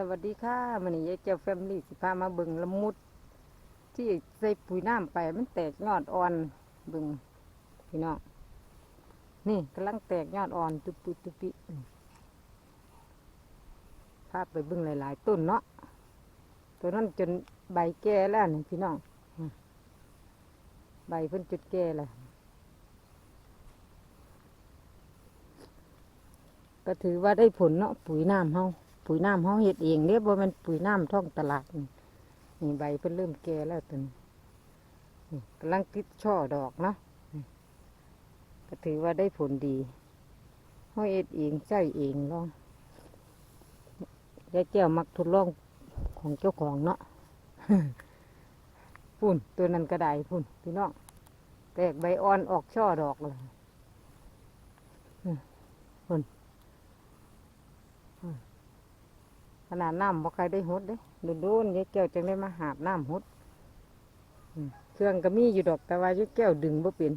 สวัสดีค่ะมันนี้ยายเจ้าแฟมลี่สิพามาเบิงละมุด ที่ใส่ปุ๋ยน้ำไปมันแตกยอดอ่อนเบิงพี่น้องนี่กำลังแตกยอดอ่อนตุปิตุปินี่พาไปเบิงหลาย ๆ ต้นเนาะตัวนั้นจนใบแก่แล้วนี่พี่น้องใบเพิ่นจุดแก่แล้วก็ถือว่าได้ผลเนาะปุ๋ยน้ำเฮา ปุ๋ยน้ำเฮาเฮ็ดเองเด้บ่แม่นปุ๋ยน้ำท่องตลาดนี่ใบเพิ่นเริ่มแก่แล้วตัวนี้กำลังติดช่อดอกเนาะก็ถือว่าได้ผลดีเฮาเฮ็ดเองใช้เองลองยายแก้วมักทดลองของเจ้าของเนาะพุ่นตัวนั้นก็ได้พุ่นพี่น้องแตกใบอ่อนออกช่อดอกเลยอืมพุ่น ขนาดน้ำบ่ใครได้หดเด้โดนๆยายแก้วจังได้มาหาบน้ำหดเครื่องก็มีอยู่ดอกแต่ว่ายายแก้วดึงบ่เป็น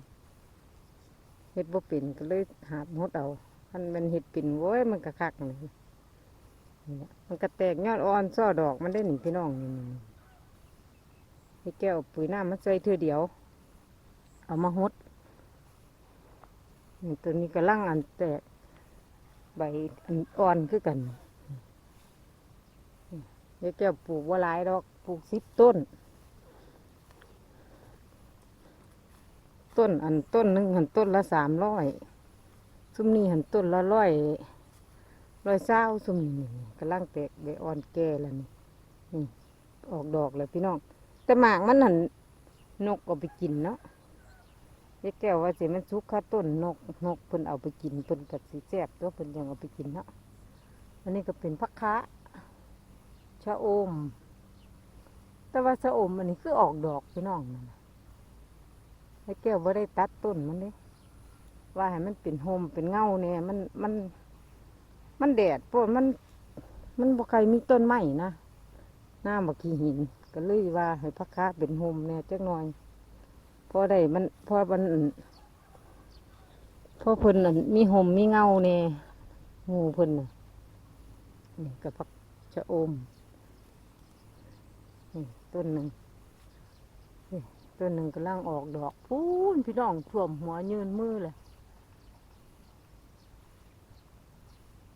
เฮ็ดบ่เป็นก็เลยหาบหดเอาคันมันเฮ็ดเป็นโว้ยมันก็คักนี่นี่แหละมันก็แตกยอดอ่อนซ้อดอกมันได้หนิพี่น้องนี่นี่ยายแก้วปุ๋ยน้ำมาใส่เทื่อเดียว เอามาหดตัวนี้ก็ลังอันแตกใบอ่อนคือกัน ยายแก้วปลูกว่าหลายดอกปลูกสิบต้น ต้นอันต้นหนึ่งหันต้นละสามร้อยซุ้มนี้หันต้นละร้อยร้อยเศร้าซุ้มนี่กำลังแตกใบอ่อนแก่แล้วนี่นี่ออกดอกแล้วพี่น้อง แต่หมากมันหันนกเอาไปกินเนาะยายแก้วว่าสิมันสุกค่าต้นนกนกเพิ่นเอาไปกินเพิ่นกัดสีแซ่บตัวเพิ่นยังเอาไปกินเนาะอันนี้ก็เป็นพักค้า ชะอม แต่ว่าชะอมอันนี้คือออกดอกพี่น้องนั่นน่ะไอ้แก้วว่าได้ตัดต้นมันเด้ว่าให้มันเป็นโฮมเป็นเงาเนี่ยมันมันมันแดดเพราะมัน มันบ่ใครมีต้นไม้นะหน้าบักขี้หิน ก็เลยว่าให้พักค้าเป็นโฮมเนี่ยจักหน่อยพอได้มันพอมันพอเพิ่นนั่นมีโฮมมีเงาเนี่ยงูเพิ่นน่ะนี่ก็พักชะอม ต้นหนึ่งต้นหนึ่งกำลังออกดอกพูนพี่น้องท่วมหัวยืนมือเลย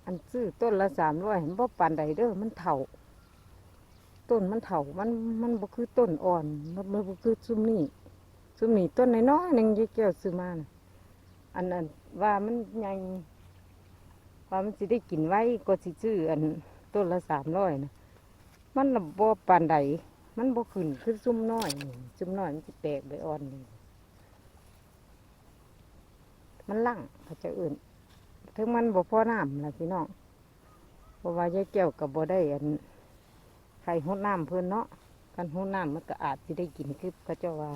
อันซื้อต้นละสามร้อยเห็นบ่ปานใดเด้อมันเถาต้นมันเถามันมันบ่คือต้นอ่อนมันมันบ่คือซุ้มนี่ซุ้มนี่ต้นน้อยๆหนึงยายแก้วซื้อมานะอันนั้นว่ามันใหญ่ว่ามันสิได้กินไว้ก็สิซื้ออันต้นละสามร้อยนะ มันระบ่ปานใด มันบ่ขึ้นคือซุ่มน้อยนี่ซุ่มน้อยมันสิแตกใบอ่อนนี่มันลั่งเขาจะอื่นถึงมันบ่พอน้ำล่ะพี่น้องเพราะว่ายายแก้วกับบ่ได้อันใครหดน้ำเพิ่นเนาะกันหดน้ำมันก็อาจสิได้กินคือเขาเจ้าว่า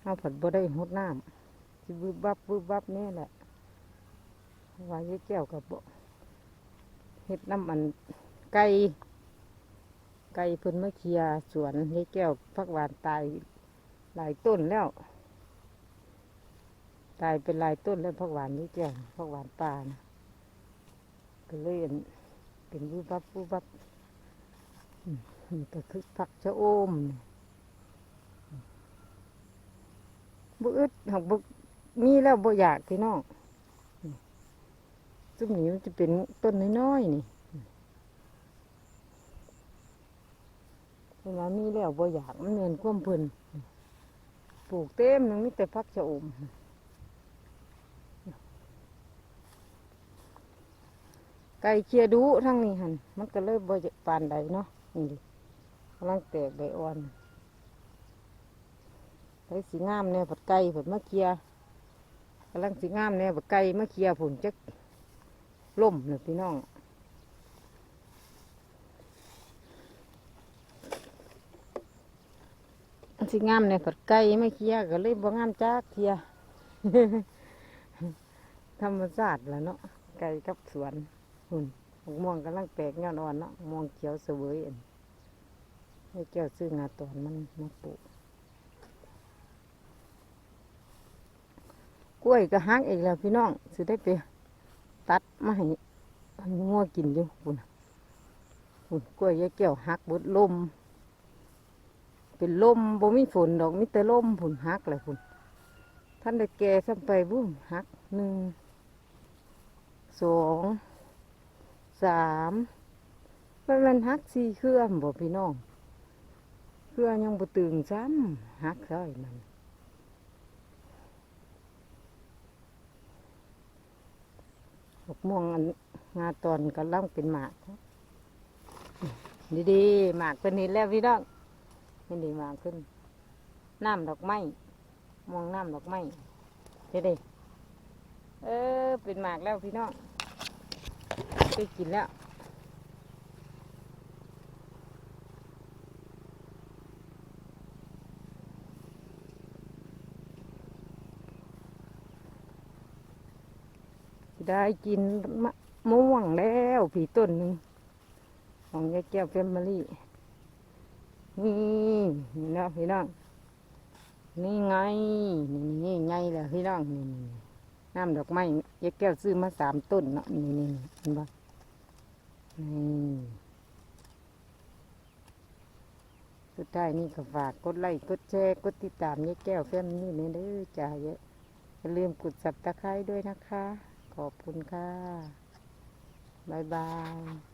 เฮาผัดบ่ได้หดน้ำสิบึบบับบึบบับนี่แหละเพราะว่ายายแก้วกับบ่ เฮ็ดน้ำมันไก่ไก่พิ่นมาเคลียสวนให้แก้วพักหวานตายหลายต้นแล้ว ตายเป็นหลายต้นแล้วพักหวานนี่แก้วพักหวานป่านะก็เลยอั่นเป็นรูบับรูบับนี่ก็คือผักชะโอมบุอึดหักบุมีแล้วบ่อยากพี่น้อง ซุ่มนี้มันจะเป็นต้นน้อยๆนี่เวลามีแล้วบ่อยากมันเนียนคว่ำเพิ่นปลูกเต็มนึงมีแต่พักชะอมไก่เชียดุทั้งนี้หันมันก็เลยบ่จะปานใดเนาะนี่ดิกำลังแตกใบอ่อนไก่สีงามเนี่ยผัดไก่ผัดมะเขียกำลังสีงามเนี่ยผัดไก่มะเขียผุนจัก ล่มเลยพี่น้องอันสิงามในผัดไก่ไม่เคียก็เลยบ่งามจ้าเคียธรรมชาติแหละเนาะไก่กับสวนหุ่นมะม่วงกำลังแตกยอดอ่อนเนาะมะม่วงเขียวเสวยอันให้แก้วซื้องาตอนมันมาปลูกกล้วยก็หักอีกแล้วพี่น้องสิได้ไป ตัดมาให้มันงวงัวกินอยู่คุณคุณกล้วยยายแก้วหักบดลม เป็นลมบ่มีฝนดอกมีแต่ลมผุนหักเลยคุณท่านได้แก่ซ้ำไปบุ้มหักหนึ่งสองสามมันมันหักสี่เครือบ่พี่น้อง เครือยังบ่ตึงซ้ำหักซอยมัน ดอกม่วงอันงาตอนกำลังเป็นหมากดีๆหมากเป็นนี้แล้วพี่น้องนี่ดีหมากขึ้นน้ำดอกไม้มองน้ำดอกไม้เด็ดเออเป็นหมากแล้วพี่น้องได้กินแล้ว ได้กินมะม่วงแล้วผีต้นหนึ่งของยายแก้วเฟมมารี่นี่นี่นะพี่น้องนี่ไงนี่นี่ไงแหละพี่น้องนี่นี่น้ำดอกไม้ยายแก้วซื้อมาสามต้นเนาะนี่นี่เห็นปะนี่สุดท้ายนี่ก็ฝากกดไลค์กดแชร์กดติดตามยายแก้วแฟมนี่นี่เด้อจ้าเยอะอย่าลืมกดสับตะไคร้ด้วยนะคะ ขอบคุณค่ะ บ๊ายบาย